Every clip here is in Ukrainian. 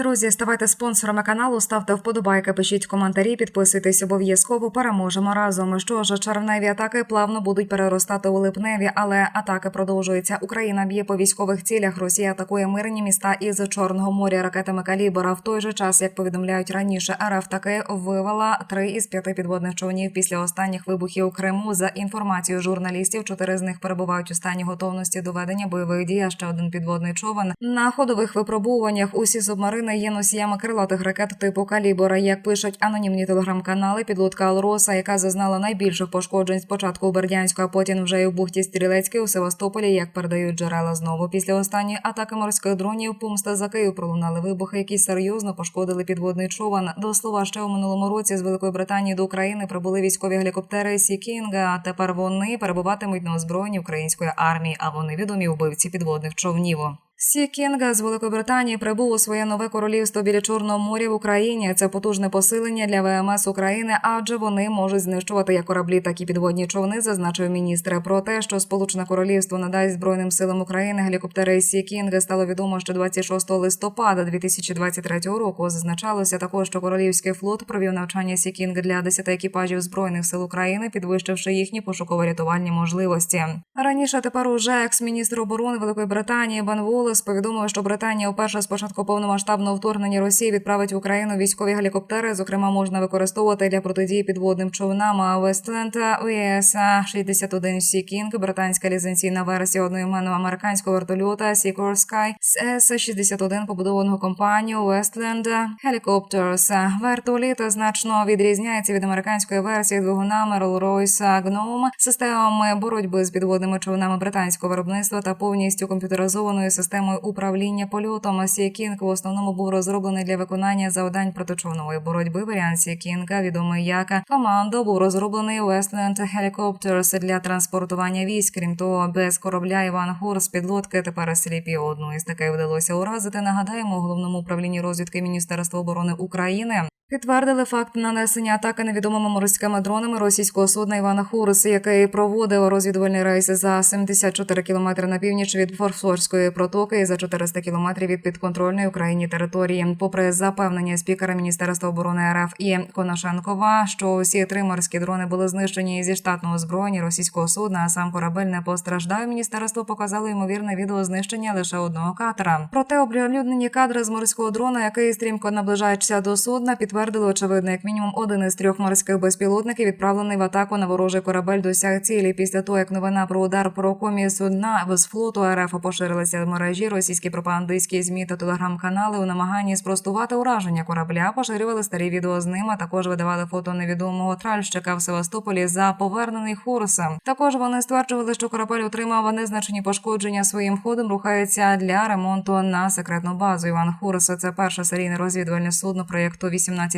Друзі, ставайте спонсорами каналу, ставте вподобайки, пишіть коментарі, підписуйтесь обов'язково. Переможемо разом. Що ж, червневі атаки плавно будуть переростати у липневі, але атаки продовжуються. Україна б'є по військових цілях. Росія атакує мирні міста із Чорного моря ракетами калібра. В той же час, як повідомляють раніше, РФ таки вивела три із п'яти підводних човнів після останніх вибухів у Криму. За інформацією журналістів, чотири з них перебувають у стані готовності до ведення бойових дій. а Ще один підводний човен на ходових випробуваннях. Усі субмарини є носіями крилатих ракет типу калібра. Як пишуть анонімні телеграм-канали, підлодка Алроса, яка зазнала найбільших пошкоджень спочатку у Бердянську, а потім вже й у бухті Стрілецькій у Севастополі, як передають джерела знову. Після останньої атаки морських дронів помста за Київ пролунали вибухи, які серйозно пошкодили підводний човен. До слова, ще у минулому році з Великої Британії до України прибули військові гелікоптери Сі Кінга. А тепер вони перебуватимуть на озброєнні української армії, а вони відомі вбивці підводних човнів. Сі Кінга з Великої Британії прибув у своє нове королівство біля Чорного моря в Україні. Це потужне посилення для ВМС України, адже вони можуть знищувати як кораблі, так і підводні човни, зазначив міністр. Про те, що Сполучене Королівство надасть збройним силам України гелікоптери Сі Кінга, стало відомо ще 26 листопада 2023 року. Зазначалося також, що королівський флот провів навчання Сі Кінг для 10 екіпажів збройних сил України, підвищивши їхні пошуково-рятувальні можливості. Раніше тепер уже екс-міністр оборони Великої Британії Бен Волес повідомив, що Британія вперше з початку повномасштабного вторгнення Росії відправить в Україну військові гелікоптери. Зокрема, можна використовувати для протидії підводним човнам. А Вестленд УЄС 61 Сі Кінг, британська ліцензійна версія одноіменного американського вертольота Seeker Sky з С-61 побудованого компанією Westland Helicopters. Вертоліт значно відрізняється від американської версії двигунами Rolls-Royce Gnome, системами боротьби з підводними човнами британського виробництва та повністю комп'ютеризованою системою управління польотом. Сі Кінг в основному був розроблений для виконання завдань протичовної боротьби. Варіант Сі Кінга, відомий як командо, був розроблений Westland Helicopters для транспортування військ. Крім того, без корабля Іван Гур з підлодки тепер сліпі. Одну із таких вдалося уразити. Нагадаємо головному управлінні розвідки Міністерства оборони України. Підтвердили факт нанесення атаки невідомими морськими дронами російського судна Івана Хурус, який проводив розвідувальний рейс за 74 кілометри на північ від Форсорської протоки і за 400 кілометрів від підконтрольної Україні території. Попри запевнення спікера Міністерства оборони РФ і Коношенкова, що усі три морські дрони були знищені зі штатного озброєння російського судна, а сам корабель не постраждав. Міністерство показало ймовірне відео знищення лише одного катера. Проте оприлюднені кадри з морського дрона, який стрімко наближається до судна, підтвердили очевидно, як мінімум один із трьох морських безпілотників, відправлений в атаку на ворожий корабель, досяг цілі. Після того, як новина про удар по рокомі судна з флоту РФ поширилася в мережі, російські пропагандистські змі та телеграм-канали у намаганні спростувати ураження корабля, поширювали старі відео з ним, а також видавали фото невідомого тральщика в Севастополі за повернений Хурсом. Також вони стверджували, що корабель отримав незначні пошкодження своїм ходом, рухається для ремонту на секретну базу. Іван Хурс це перше серійне розвідувальне судно проєкту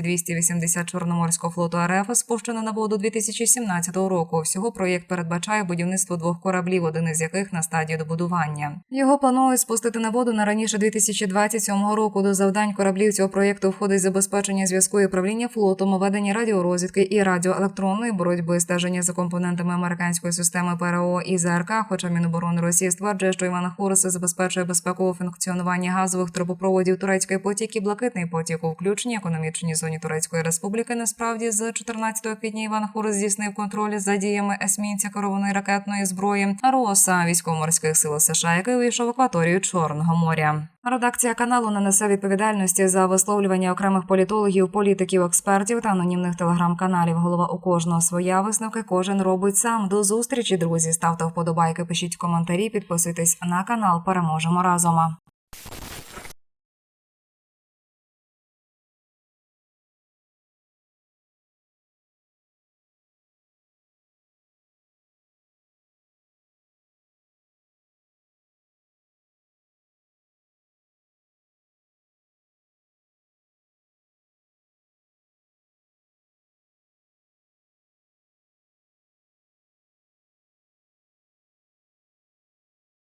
18280 Чорноморського флоту РФ, спущене на воду 2017 року. Всього проєкт передбачає будівництво двох кораблів, один із яких на стадії добудування. Його планують спустити на воду на раніше 2027 року. До завдань кораблів цього проєкту входить забезпечення зв'язку і управління флотом, ведення радіорозвідки і радіоелектронної боротьби, стеження за компонентами американської системи ПРО і ЗРК. Хоча Міноборони Росії стверджує, що Івана Хорса забезпечує безпекове функціонування газових трубопроводів турецької потік і блакитний потік у включенні економічній зоні Турецької Республіки. Насправді з 14 квітня Іван Хорс здійснив контроль за діями есмінця керованої ракетної зброї РОСА військово-морських сил США, який вийшов в акваторію Чорного моря. Редакція каналу не несе відповідальності за висловлювання окремих політологів, політиків, експертів та анонімних телеграм-каналів. Голова у кожного своя висновки. Кожен робить сам. До зустрічі, друзі. Ставте вподобайки, пишіть коментарі, підписуйтесь на канал. Переможемо разом.